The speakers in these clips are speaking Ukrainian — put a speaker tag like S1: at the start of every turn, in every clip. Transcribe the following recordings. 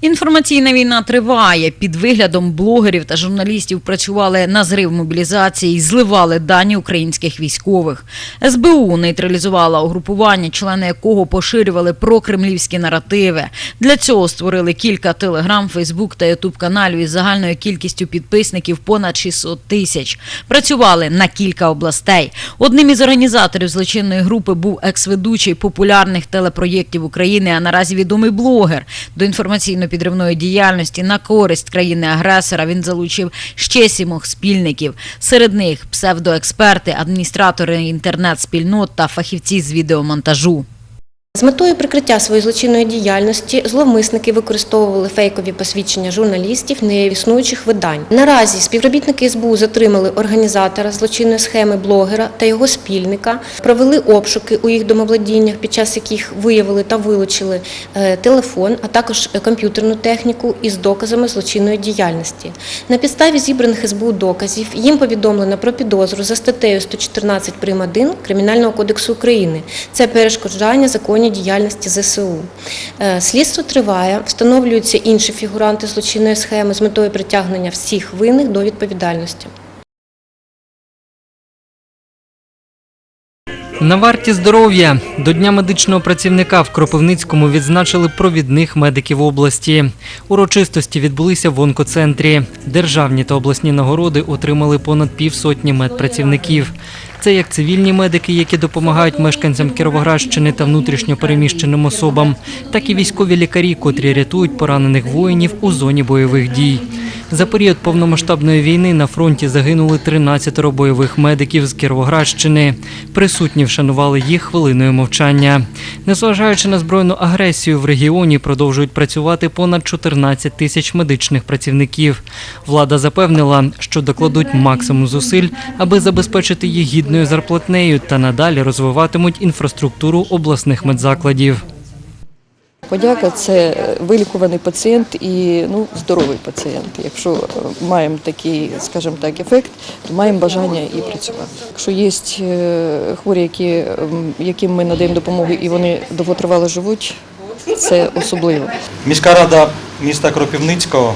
S1: Інформаційна війна триває. Під виглядом блогерів та журналістів працювали на зрив мобілізації і зливали дані українських військових. СБУ нейтралізувала угрупування, члени якого поширювали прокремлівські наративи. Для цього створили кілька телеграм, фейсбук та ютуб каналів із загальною кількістю підписників понад 600 тисяч. Працювали на кілька областей. Одним із організаторів злочинної групи був екс-ведучий популярних телепроєктів України, а наразі відомий блогер. До інформаційно-підривної діяльності на користь країни-агресора він залучив ще сімох спільників. Серед них псевдоексперти, адміністратори інтернет-спільнот та фахівці з відеомонтажу.
S2: З метою прикриття своєї злочинної діяльності зловмисники використовували фейкові посвідчення журналістів неіснуючих видань. Наразі співробітники СБУ затримали організатора злочинної схеми блогера та його спільника, провели обшуки у їх домовладіннях, під час яких виявили та вилучили е, телефон, а також е, комп'ютерну техніку із доказами злочинної діяльності. На підставі зібраних СБУ доказів їм повідомлено про підозру за статтею 114 прим. 1 Кримінального кодексу України. Це перешкоджання законній діяльності ЗСУ. Е, Слідство триває, встановлюються інші фігуранти злочинної схеми з метою притягнення всіх винних до відповідальності.
S3: На варті здоров'я до Дня медичного працівника в Кропивницькому відзначили провідних медиків області. Урочистості відбулися в онкоцентрі. Державні та обласні нагороди отримали понад півсотні медпрацівників. Це як цивільні медики, які допомагають мешканцям Кіровоградщини та внутрішньо переміщеним особам, так і військові лікарі, котрі рятують поранених воїнів у зоні бойових дій. За період повномасштабної війни на фронті загинули 13 бойових медиків з Кіровоградщини. Присутні вшанували їх хвилиною мовчання. Незважаючи на збройну агресію в регіоні, продовжують працювати понад 14 тисяч медичних працівників. Влада запевнила, що докладуть максимум зусиль, аби забезпечити їх гідною зарплатнею та надалі розвиватимуть інфраструктуру обласних медзакладів.
S4: Подяка це вилікуваний пацієнт і ну, здоровий пацієнт. Якщо е, маємо такий, скажімо так, ефект, то маємо бажання і працювати. Якщо є е, хворі, які, яким ми надаємо допомогу і вони довготривало живуть, це особливо.
S5: Міська рада міста Кропивницького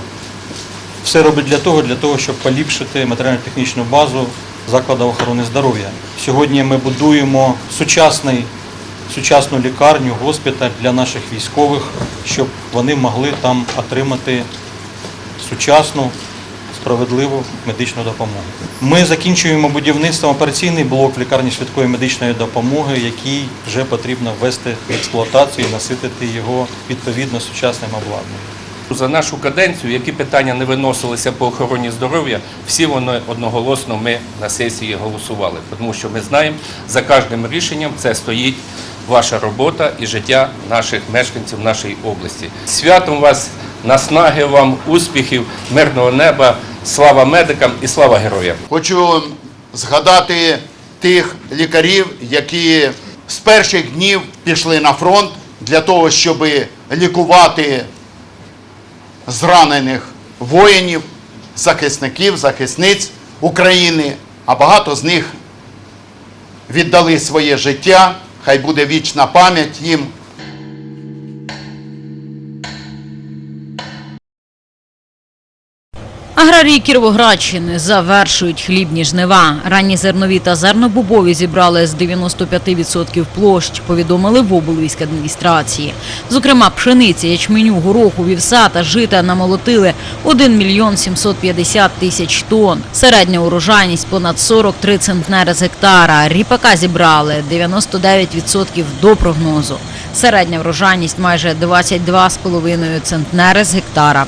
S5: все робить для того, для того, щоб поліпшити матеріально-технічну базу закладів охорони здоров'я. Сьогодні ми будуємо сучасний, сучасну лікарню, госпіталь для наших військових, щоб вони могли там отримати сучасну, справедливу медичну допомогу. Ми закінчуємо будівництво операційний блок в лікарні швидкої медичної допомоги, який вже потрібно ввести в експлуатацію і наситити його відповідно сучасним обладнанням.
S6: За нашу каденцію, які питання не виносилися по охороні здоров'я, всі вони одноголосно ми на сесії голосували, тому що ми знаємо, за кожним рішенням це стоїть ваша робота і життя наших мешканців нашої області. Святом вас, наснаги вам, успіхів, мирного неба, слава медикам і слава героям!
S7: Хочу згадати тих лікарів, які з перших днів пішли на фронт для того, щоб лікувати зранених воїнів, захисників, захисниць України. А багато з них віддали своє життя. Хай буде вічна пам'ять їм.
S1: Аграрії Кіровоградщини завершують хлібні жнива. Ранні зернові та зернобубові зібрали з 95% площ, повідомили в облвійськадміністрації. Зокрема, пшениці, ячменю, гороху, вівса та жита намолотили 1 мільйон 750 тисяч тонн. Середня урожайність понад 43 центнери з гектара. Ріпака зібрали 99% до прогнозу. Середня врожайність майже 22,5 центнери з гектара.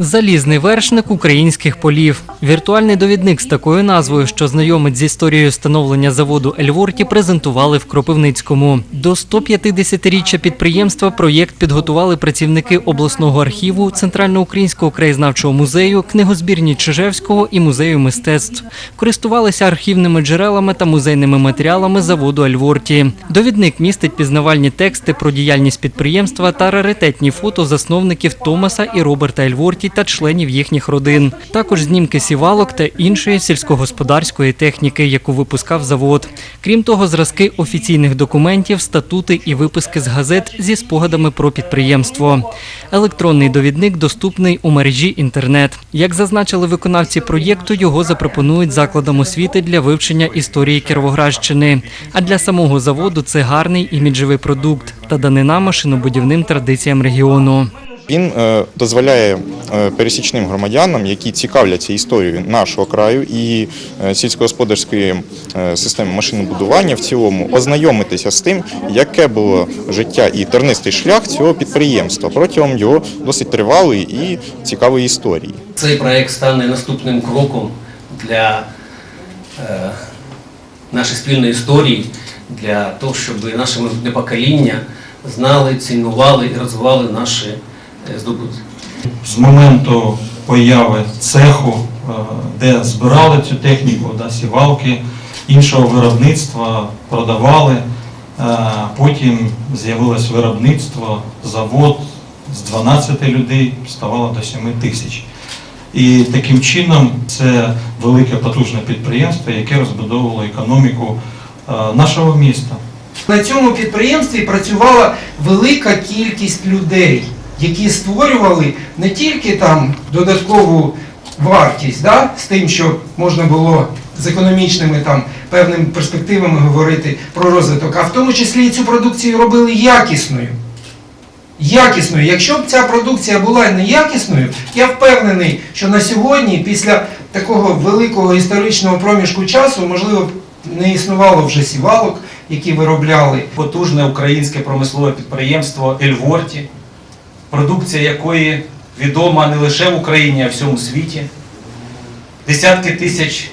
S3: Залізний вершник українських полів. Віртуальний довідник з такою назвою, що знайомить з історією становлення заводу Ельворті, презентували в Кропивницькому. До 150-річчя підприємства проєкт підготували працівники обласного архіву, Центральноукраїнського краєзнавчого музею, книгозбірні Чижевського і музею мистецтв. Користувалися архівними джерелами та музейними матеріалами заводу Ельворті. Довідник містить пізнавальні тексти про діяльність підприємства та раритетні фото засновників Томаса і Роберта Ельворті гості та членів їхніх родин. Також знімки сівалок та іншої сільськогосподарської техніки, яку випускав завод. Крім того, зразки офіційних документів, статути і виписки з газет зі спогадами про підприємство. Електронний довідник доступний у мережі інтернет. Як зазначили виконавці проєкту, його запропонують закладам освіти для вивчення історії Кіровоградщини. А для самого заводу це гарний іміджевий продукт та данина машинобудівним традиціям регіону.
S8: Він е, дозволяє е, пересічним громадянам, які цікавляться історією нашого краю і е, сільськогосподарської системи машинобудування в цілому, ознайомитися з тим, яке було життя і тернистий шлях цього підприємства протягом його досить тривалої і цікавої історії.
S9: Цей проект стане наступним кроком для нашої спільної історії, для того, щоб наше майбутнє покоління знали, цінували і розвивали наші здобутки.
S5: З моменту появи цеху, е, де збирали цю техніку, да, сівалки іншого виробництва продавали. Е, Потім з'явилось виробництво, завод з 12 людей ставало до 7 тисяч. І таким чином це велике потужне підприємство, яке розбудовувало економіку е, нашого міста.
S10: На цьому підприємстві працювала велика кількість людей, які створювали не тільки там додаткову вартість, да, з тим, що можна було з економічними там певними перспективами говорити про розвиток, а в тому числі і цю продукцію робили якісною. Якісною. Якщо б ця продукція була неякісною, я впевнений, що на сьогодні, після такого великого історичного проміжку часу, можливо, не існувало вже сівалок, які виробляли
S11: потужне українське промислове підприємство Ельворті, продукція якої відома не лише в Україні, а й всьому світі. Десятки тисяч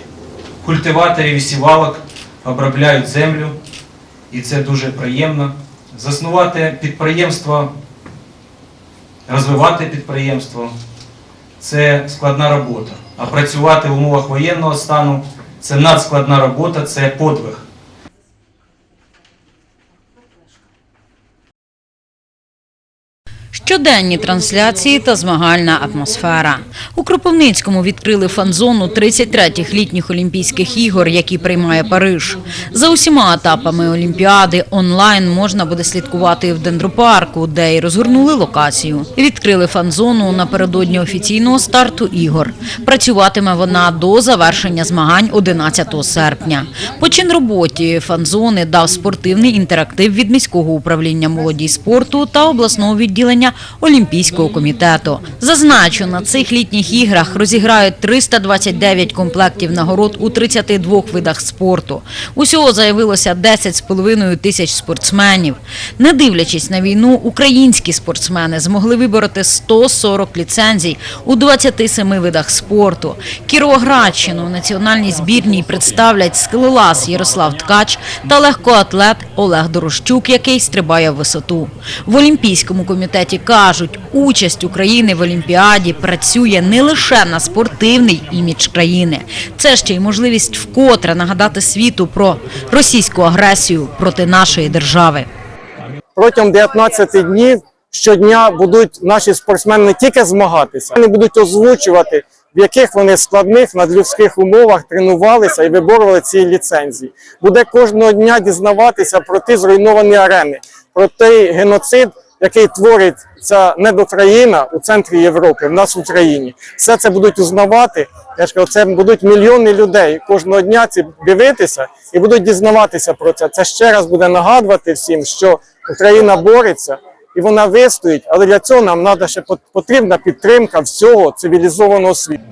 S11: культиваторів і сівалок обробляють землю, і це дуже приємно. Заснувати підприємство, розвивати підприємство це складна робота. А працювати в умовах воєнного стану це надскладна робота, це подвиг.
S1: Щоденні трансляції та змагальна атмосфера. У Кропивницькому відкрили фан-зону 33-х літніх Олімпійських ігор, які приймає Париж. За усіма етапами Олімпіади онлайн можна буде слідкувати в дендропарку, де й розгорнули локацію. Відкрили фан-зону напередодні офіційного старту ігор. Працюватиме вона до завершення змагань 11 серпня. Почин роботі фан-зони дав спортивний інтерактив від міського управління молоді спорту та обласного відділення Олімпійського комітету. Зазначу, на цих літніх іграх розіграють 329 комплектів нагород у 32 видах спорту. Усього заявилося 10,5 тисяч спортсменів. Не дивлячись на війну, українські спортсмени змогли вибороти 140 ліцензій у 27 видах спорту. Кіровоградщину в національній збірній представлять скелелаз Ярослав Ткач та легкоатлет Олег Дорощук, який стрибає в висоту. В Олімпійському комітеті кажуть, участь України в Олімпіаді працює не лише на спортивний імідж країни. Це ще й можливість вкотре нагадати світу про російську агресію проти нашої держави.
S12: протягом 19 днів щодня будуть наші спортсмени не тільки змагатися, вони будуть озвучувати, в яких вони складних надлюдських умовах тренувалися і виборювали ці ліцензії. Буде кожного дня дізнаватися про ті зруйновані арени, про той геноцид, який творить ця недокраїна у центрі Європи, в нас в Україні. Все це будуть узнавати. Я ж кажу, це будуть мільйони людей кожного дня ці дивитися і будуть дізнаватися про це. Це ще раз буде нагадувати всім, що Україна бореться і вона вистоїть, але для цього нам треба ще пот- потрібна підтримка всього цивілізованого світу.